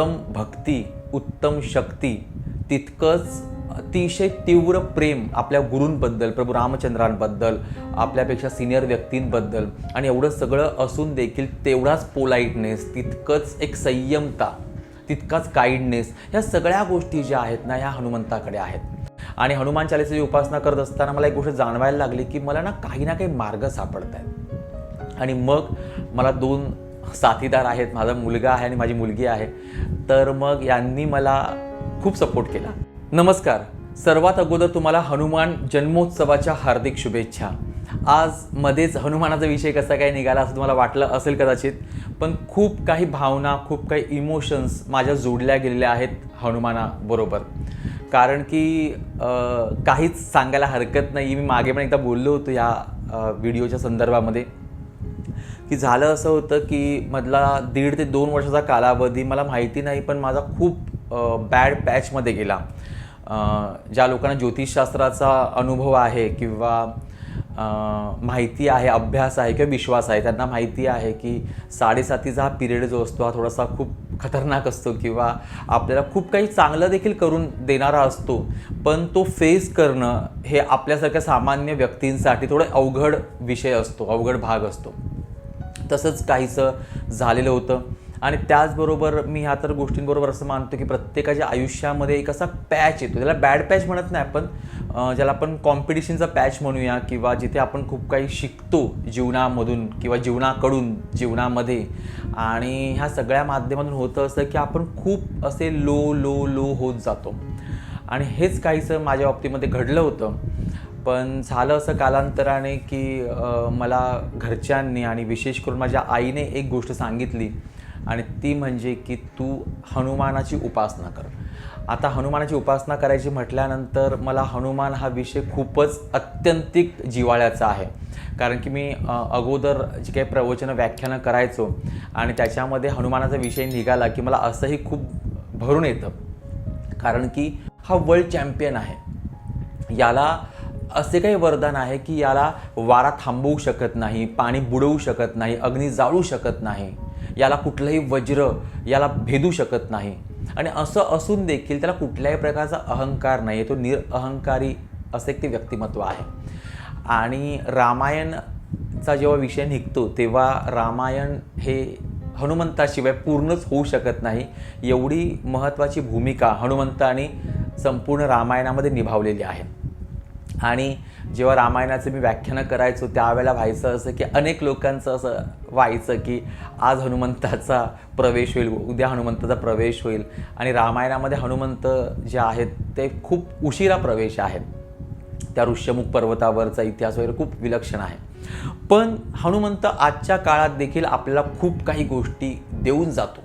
उत्तम भक्ती उत्तम शक्ती तितकंच अतिशय तीव्र प्रेम आपल्या गुरूंबद्दल प्रभू रामचंद्रांबद्दल आपल्यापेक्षा सिनियर व्यक्तींबद्दल. आणि एवढं सगळं असून देखील तेवढाच पोलाइटनेस तितकंच एक संयमता तितकाच काइंडनेस ह्या सगळ्या गोष्टी ज्या आहेत ना ह्या हनुमंताकडे आहेत. आणि हनुमान चालिसेची उपासना करत असताना मला एक गोष्ट जाणवायला लागली की मला ना काही ना काही मार्ग सापडत आहेत आणि मग मला दोन साथीदार आहेत माझा मुलगा आहे आणि माझी मुलगी आहे. तर मग यांनी मला खूप सपोर्ट केला. नमस्कार. सर्वात अगोदर तुम्हाला हनुमान जन्मोत्सवाच्या हार्दिक शुभेच्छा. आज मध्येच हनुमानाचा विषय कसा काय निघाला असं तुम्हाला वाटलं असेल कदाचित पण खूप काही भावना खूप काही इमोशन्स माझ्या जोडल्या गेलेल्या आहेत हनुमानाबरोबर. कारण की काहीच सांगायला हरकत नाही. मी मागे पण एकदा बोललो होतो या व्हिडिओच्या संदर्भामध्ये. की झालं असं होतं की मधला दीड ते दोन वर्षाचा कालावधी मला माहिती नाही पण माझा खूप बॅड पॅचमध्ये गेला. ज्या लोकांना ज्योतिषशास्त्राचा अनुभव आहे किंवा माहिती आहे अभ्यास आहे किंवा विश्वास आहे त्यांना माहिती आहे की साडेसातीचा हा पिरियड जो असतो हा थोडासा खूप खतरनाक असतो किंवा आपल्याला खूप काही चांगलं देखील करून देणारा असतो पण तो फेस करणं हे आपल्यासारख्या सामान्य व्यक्तींसाठी थोडं अवघड विषय असतो अवघड भाग असतो. तसंच काहीसं झालेलं होतं. आणि त्याचबरोबर मी ह्या तर गोष्टींबरोबर असं मानतो की प्रत्येकाच्या आयुष्यामध्ये एक असा पॅच येतो. त्याला बॅड पॅच म्हणत नाही आपण ज्याला आपण कॉम्पिटिशनचा पॅच म्हणूया किंवा जिथे आपण खूप काही शिकतो जीवनामधून किंवा जीवनाकडून जीवनामध्ये. आणि ह्या सगळ्या माध्यमातून होतं असं की आपण खूप असे लो लो लो होत जातो. आणि हेच काहीसं माझ्या बाबतीमध्ये घडलं होतं. पण झालं असं कालांतराने की मला घरच्यांनी आणि विशेष करून माझ्या आईने एक गोष्ट सांगितली आणि ती म्हणजे की तू हनुमानाची उपासना कर. आता हनुमानाची उपासना करायची म्हटल्यानंतर मला हनुमान हा विषय खूपच अत्यंतिक जिवाळ्याचा आहे. कारण की मी अगोदर जी काही प्रवचनं व्याख्यानं करायचो आणि त्याच्यामध्ये हनुमानाचा विषय निघाला की मला असंही खूप भरून येतं. कारण की हा वर्ल्ड चॅम्पियन आहे. याला असे काही वरदान आहे की याला वारा थांबवू शकत नाही पाणी बुडवू शकत नाही अग्नी जाळू शकत नाही याला कुठलंही वज्र याला भेदू शकत नाही. आणि असं असून देखील त्याला कुठल्याही प्रकारचा अहंकार नाही तो निरअहंकारी असं एक ते व्यक्तिमत्व आहे. आणि रामायणचा जेव्हा विषय निघतो तेव्हा रामायण हे हनुमंताशिवाय पूर्णच होऊ शकत नाही. एवढी महत्त्वाची भूमिका हनुमंताने संपूर्ण रामायणामध्ये निभावलेली आहे. आणि जेव्हा रामायणाचं मी व्याख्यानं करायचो त्यावेळेला व्हायचं असं की अनेक लोकांचं असं व्हायचं की आज हनुमंताचा प्रवेश होईल उद्या हनुमंताचा प्रवेश होईल. आणि रामायणामध्ये हनुमंत जे आहेत ते खूप उशिरा प्रवेश आहेत. त्या ऋष्यमुख पर्वतावरचा इतिहास वगैरे खूप विलक्षण आहे. पण हनुमंत आजच्या काळात देखील आपल्याला खूप काही गोष्टी देऊन जातो.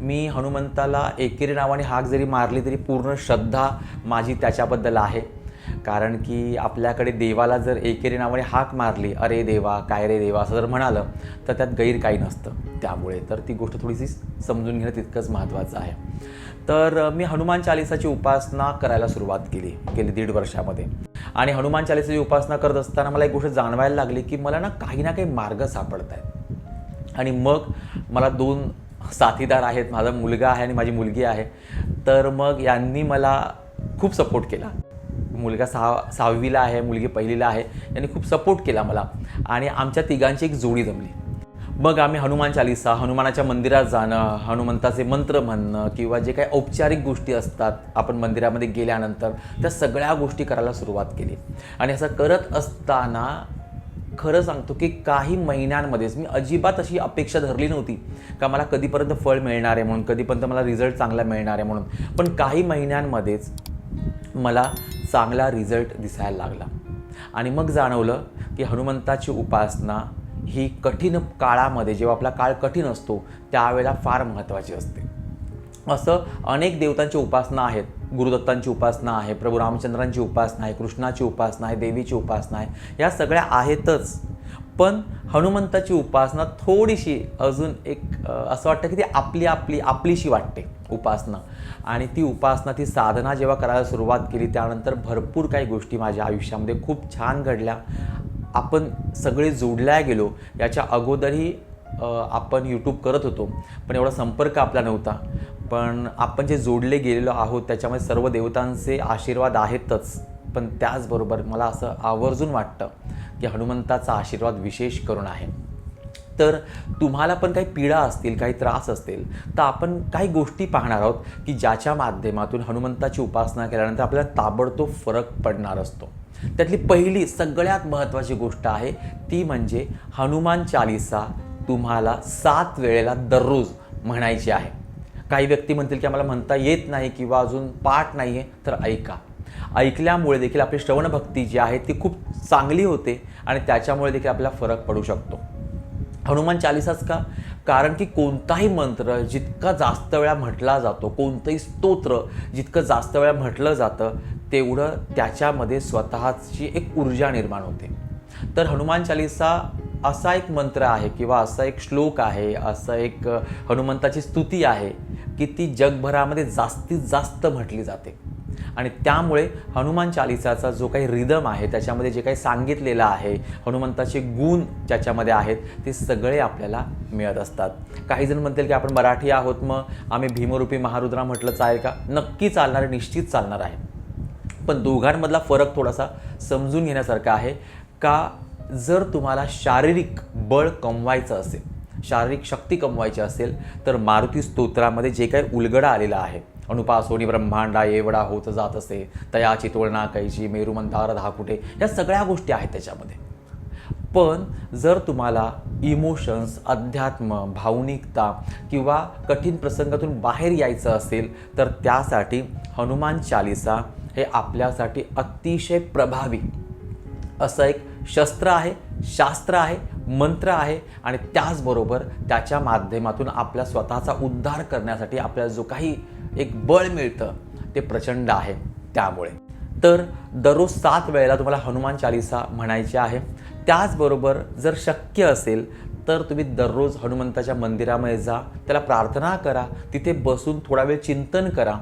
मी हनुमंताला एकेरी नावाने हाक जरी मारली तरी पूर्ण श्रद्धा माझी त्याच्याबद्दल आहे. कारण की आपल्याकडे देवाला जर एकेरी नावाने हाक मारली अरे देवा काय रे देवा असं जर म्हणालं तर त्यात गैर काही नसतं. त्यामुळे तर ती गोष्ट थोडीशी समजून घेणं तितकंच महत्त्वाचं आहे. तर मी हनुमान चालिसाची उपासना करायला सुरुवात केली गेली दीड वर्षामध्ये. आणि हनुमान चालिसाची उपासना करत असताना मला एक गोष्ट जाणवायला लागली की मला ना काही ना काही मार्ग सापडत आहेत. आणि मग मला दोन साथीदार आहेत माझा मुलगा आहे आणि माझी मुलगी आहे. तर मग यांनी मला खूप सपोर्ट केला. मुलगा सहा सहावीला आहे मुलगी पहिलीला आहे. यांनी खूप सपोर्ट केला मला. आणि आमच्या तिघांची एक जोडी जमली. मग आम्ही हनुमान चालिसा हनुमानाच्या मंदिरात जाणं हनुमंताचे मंत्र म्हणणं किंवा जे काही औपचारिक गोष्टी असतात आपण मंदिरामध्ये गेल्यानंतर त्या सगळ्या गोष्टी करायला सुरुवात केली. आणि असं करत असताना खरं सांगतो की काही महिन्यांमध्येच मी अजिबात अशी अपेक्षा धरली नव्हती का मला कधीपर्यंत फळ मिळणार आहे म्हणून कधीपर्यंत मला रिझल्ट चांगला मिळणार आहे म्हणून. पण काही महिन्यांमध्येच मला चांगला रिझल्ट दिसायला लागला. आणि मग जाणवलं की हनुमंताची उपासना ही कठीण काळामध्ये जेव्हा आपला काळ कठीण असतो त्यावेळेला फार महत्त्वाची असते. असं अनेक देवतांची उपासना आहेत. गुरुदत्तांची उपासना आहे प्रभू रामचंद्रांची उपासना आहे कृष्णाची उपासना आहे देवीची उपासना आहे या सगळ्या आहेतच. पण हनुमंताची उपासना थोडीशी अजून एक असं वाटतं की ती आपली आपली आपलीशी वाटते. उपासना. आणि ती उपासना ती साधना जेव्हा करायला सुरुवात केली त्यानंतर भरपूर काही गोष्टी माझ्या आयुष्यामध्ये खूप छान घडल्या. आपण सगळे जोडल्या गेलो याच्या अगोदरही आपण यूट्यूब करत होतो पण एवढा संपर्क आपला नव्हता. पण आपण जे जोडले गेलेलो आहोत त्याच्यामध्ये सर्व देवतांचे आशीर्वाद आहेतच. पण त्याचबरोबर मला असं आवर्जून वाटतं की हनुमंताचा आशीर्वाद विशेष करून आहे. तर तुम्हाला पण काही पीडा असतील काही त्रास असतील तर आपण काही गोष्टी पाहणार आहोत की ज्याच्या माध्यमातून हनुमंताची उपासना केल्यानंतर आपल्याला ताबडतोब फरक पडणार असतो. त्यातली पहिली सगळ्यात महत्त्वाची गोष्ट आहे ती म्हणजे हनुमान चालिसा तुम्हाला सात वेळेला दररोज म्हणायची आहे. काही व्यक्ती म्हणतील की आम्हाला म्हणता येत नाही किंवा अजून पाठ नाही आहे तर ऐका. ऐकल्यामुळे देखील आपली श्रवणभक्ती जी आहे ती खूप चांगली होते आणि त्याच्यामुळे देखील आपल्याला फरक पडू शकतो. हनुमान चालिसाच का? कारण की कोणताही मंत्र जितका जास्त वेळा म्हटला जातो कोणतंही स्तोत्र जितकं जास्त वेळा म्हटलं जातं तेवढं त्याच्यामध्ये स्वतःची एक ऊर्जा निर्माण होते. तर हनुमान चालिसा असा एक मंत्र आहे किंवा असा एक श्लोक आहे असं एक हनुमंताची स्तुती आहे की ती जगभरामध्ये जास्तीत जास्त म्हटली जाते. आणि त्यामुळे हनुमान चालिसाचा जो काही रिदम आहे त्याच्यामध्ये जे काही सांगितलेलं आहे हनुमंताचे गुण ज्याच्यामध्ये आहेत ते सगळे आपल्याला मिळत असतात. काही जण म्हणतील की आपण मराठी आहोत मग आम्ही भीमरूपी महारुद्रा म्हटलं चालेल का? नक्की चालणार आहे निश्चित चालणार आहे. पण दोघांमधला फरक थोडासा समजून घेण्यासारखा आहे का? जर तुम्हाला शारीरिक बळ कमवायचं असेल शारीरिक शक्ती कमवायची असेल तर मारुती स्तोत्रामध्ये जे काही उलगडा आलेला आहे अनुपासोनी ब्रह्मांडा एवढा होत जात असे तयाची तुळना कैची मेरुमंतार धाकुटे या सगळ्या गोष्टी आहेत त्याच्यामध्ये. पण जर तुम्हाला इमोशन्स अध्यात्म भावनिकता किंवा कठीण प्रसंगातून बाहेर यायचं असेल तर त्यासाठी हनुमान चालिसा हे आपल्यासाठी अतिशय प्रभावी. असं एक शस्त्र आहे शास्त्र आहे मंत्र आहे आणि त्याचबरोबर त्याच्या माध्यमातून आपल्या स्वतःचा उद्धार करण्यासाठी आपल्याला जो काही एक बळ मिळतं. ते प्रचंड आहे त्यामुळे. तर दररोज सात वेळेला तुम्हाला हनुमान चालिसा म्हणायची आहे. त्याचबरोबर जर शक्य असेल तर तुम्ही दररोज हनुमंताच्या मंदिरामध्ये जा त्याला प्रार्थना करा तिथे बसून थोडा वेळ चिंतन करा.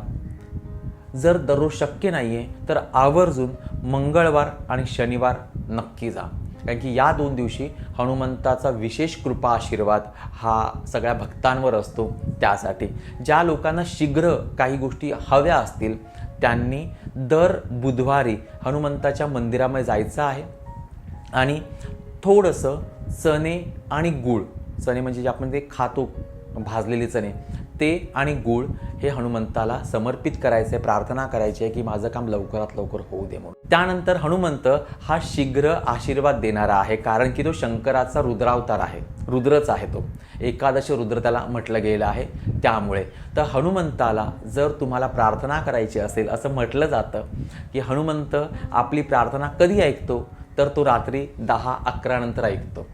जर दररोज शक्य नाही आहे तर आवर्जून मंगळवार आणि शनिवार नक्की जा. कारण की या दोन दिवशी हनुमंताचा विशेष कृपा आशीर्वाद हा सगळ्या भक्तांवर असतो त्यासाठी. ज्या लोकांना शीघ्र काही गोष्टी हव्या असतील त्यांनी दर बुधवारी हनुमंताच्या मंदिरामध्ये जायचं आहे आणि थोडंसं चणे आणि गूळ. चणे म्हणजे जे आपण ते खातो भाजलेले चणे. ते आणि गूळ हे हनुमंताला समर्पित करायचे प्रार्थना करायची आहे की माझं काम लवकरात लवकर होऊ दे म्हणून. त्यानंतर हनुमंत हा शीघ्र आशीर्वाद देणारा आहे कारण की तो शंकराचा रुद्रावतार आहे रुद्रच आहे तो. एकादशी रुद्र त्याला म्हटलं गेलं आहे त्यामुळे. तर हनुमंताला जर तुम्हाला प्रार्थना करायची असेल असं म्हटलं जातं की हनुमंत आपली प्रार्थना कधी ऐकतो? तर तो रात्री दहा अकरा नंतर ऐकतो.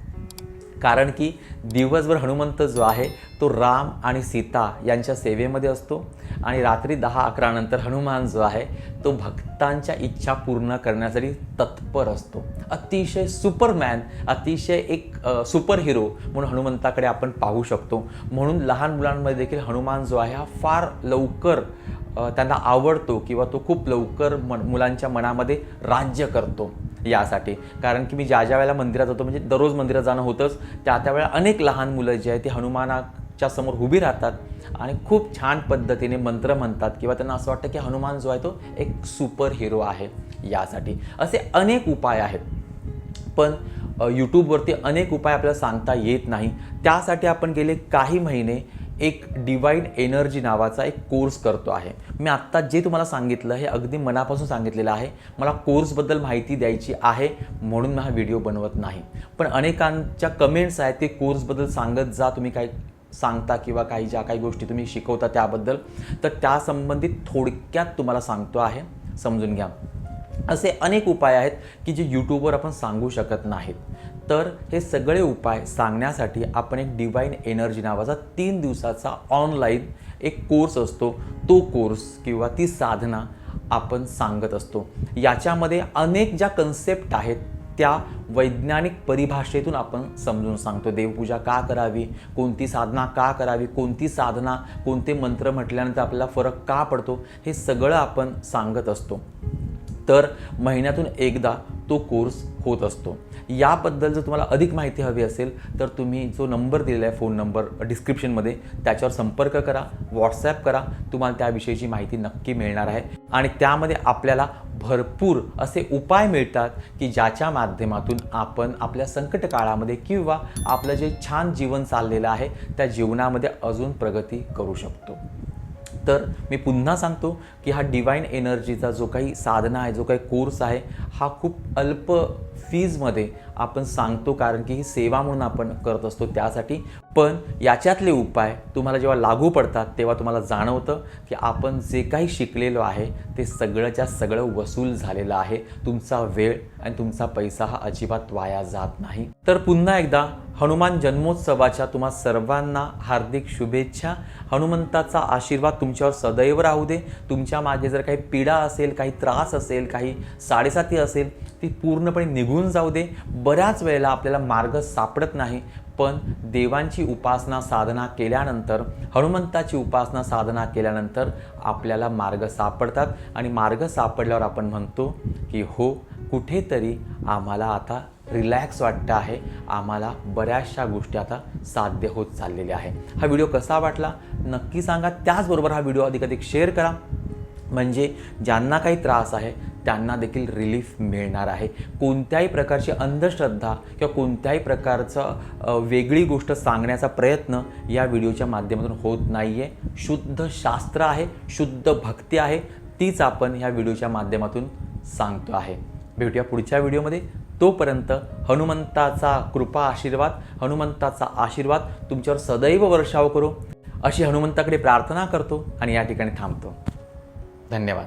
कारण की दिवसभर हनुमंत जो आहे तो राम आणि सीता यांच्या सेवेमध्ये असतो. आणि रात्री दहा अकरा नंतर हनुमान जो आहे तो भक्तांच्या इच्छा पूर्ण करण्यासाठी तत्पर असतो. अतिशय सुपरमॅन अतिशय एक सुपर हिरो म्हणून हनुमंताकडे आपण पाहू शकतो. म्हणून लहान मुलांमध्ये देखील हनुमान जो आहे हा फार लवकर त्यांना आवडतो किंवा तो खूप लवकर मन मुलांच्या मनामध्ये राज्य करतो. यासाठी. कारण की मी ज्या ज्या वेळेला मंदिरात जातो म्हणजे दररोज मंदिरात जाणं होतंच त्या त्यावेळेला अनेक लहान मुलं जी आहेत ती हनुमानाच्या समोर उभी राहतात आणि खूप छान पद्धतीने मंत्र म्हणतात किंवा त्यांना असं वाटतं की हनुमान जो आहे तो एक सुपर हिरो आहे यासाठी. असे अनेक उपाय आहेत. पण यूट्यूबवरती अनेक उपाय आपल्याला सांगता येत नाही. त्यासाठी आपण गेले काही महिने एक डिवाईन एनर्जी नावाचा एक कोर्स करतो आहे. मी आत्ता जे तुम्हाला सांगितलं हे अगदी मनापासून सांगितलेलं आहे. मला कोर्सबद्दल माहिती द्यायची आहे म्हणून मी हा व्हिडिओ बनवत नाही. पण अनेकांच्या कमेंट्स आहेत ते कोर्सबद्दल सांगत जा तुम्ही काही सांगता किंवा काही ज्या काही गोष्टी तुम्ही शिकवता त्याबद्दल. तर त्या संबंधित थोडक्यात तुम्हाला सांगतो आहे. समजून घ्या. असे अनेक उपाय आहेत की जे यूट्यूबवर आपण सांगू शकत नाहीत. तर हे सगळे उपाय सांगण्यासाठी आपण एक डिवाईन एनर्जी नावाचा तीन दिवसाचा ऑनलाईन एक कोर्स असतो. तो कोर्स किंवा ती साधना आपण सांगत असतो. याच्यामध्ये अनेक ज्या कन्सेप्ट आहेत त्या वैज्ञानिक परिभाषेतून आपण समजून सांगतो. देवपूजा का करावी? कोणती साधना का करावी? कोणती साधना कोणते मंत्र म्हटल्यानंतर आपल्याला फरक का पडतो? हे सगळं आपण सांगत असतो. तर महिन्यातून एकदा तो कोर्स होत असतो. याबद्दल जर तुम्हाला अधिक माहिती हवी असेल तर तुम्ही जो नंबर दिलेला आहे फोन नंबर डिस्क्रिप्शनमध्ये त्याच्यावर संपर्क करा व्हॉट्सॲप करा. तुम्हाला त्याविषयीची माहिती नक्की मिळणार आहे. आणि त्यामध्ये आपल्याला भरपूर असे उपाय मिळतात की ज्याच्या माध्यमातून आपण आपल्या संकट काळामध्ये किंवा आपलं जे छान जीवन चाललेलं आहे त्या जीवनामध्ये अजून प्रगती करू शकतो. तर मी पुन्हा सांगतो की हा डिवाईन एनर्जीचा जो काही साधना आहे जो काही कोर्स आहे हा खूप अल्प फीजमध्ये आपण सांगतो कारण की ही सेवा म्हणून आपण करत असतो. त्यासाठी पण याच्यातले उपाय तुम्हाला जेव्हा लागू पडतात तेव्हा तुम्हाला जाणवतं की आपण जे काही शिकलेलो आहे ते सगळंच्या सगळं वसूल झालेलं आहे. तुमचा वेळ आणि तुमचा पैसा हा अजिबात वाया जात नाही. तर पुन्हा एकदा हनुमान जन्मोत्सवाच्या तुम्हा सर्वांना हार्दिक शुभेच्छा. हनुमंताचा आशीर्वाद तुमच्यावर सदैव राहू दे. तुमच्या मागे जर काही पीडा असेल काही त्रास असेल काही साडेसाती असेल ती पूर्णपणे निघून जाऊ दे. बऱ्याच वेळेला आपल्याला मार्ग सापडत नाही. पण देवांची उपासना साधना केल्यानंतर हनुमंताची उपासना साधना केल्यानंतर आपल्याला मार्ग सापडतात. आणि मार्ग सापडल्यावर आपण म्हणतो की हो कुठेतरी आम्हाला आता रिलॅक्स वाटतं आहे. आम्हाला बऱ्याचशा गोष्टी आता साध्य होत चाललेल्या आहे हा व्हिडिओ कसा वाटला? नक्की सांगा. त्याचबरोबर हा व्हिडिओ अधिक शेअर करा. म्हणजे ज्यांना काही त्रास आहे त्यांना देखील रिलीफ मिळणार आहे. कोणत्याही प्रकारची अंधश्रद्धा किंवा कोणत्याही प्रकारचं वेगळी गोष्ट सांगण्याचा प्रयत्न या व्हिडिओच्या माध्यमातून होत नाही आहे शुद्ध शास्त्र आहे शुद्ध भक्ती आहे तीच आपण ह्या व्हिडिओच्या माध्यमातून सांगतो आहे. भेटूया पुढच्या व्हिडिओमध्ये. तोपर्यंत हनुमंताचा कृपा आशीर्वाद हनुमंताचा आशीर्वाद तुमच्यावर सदैव वर्षाव करो. अशी हनुमंताकडे प्रार्थना करतो आणि या ठिकाणी थांबतो. धन्यवाद.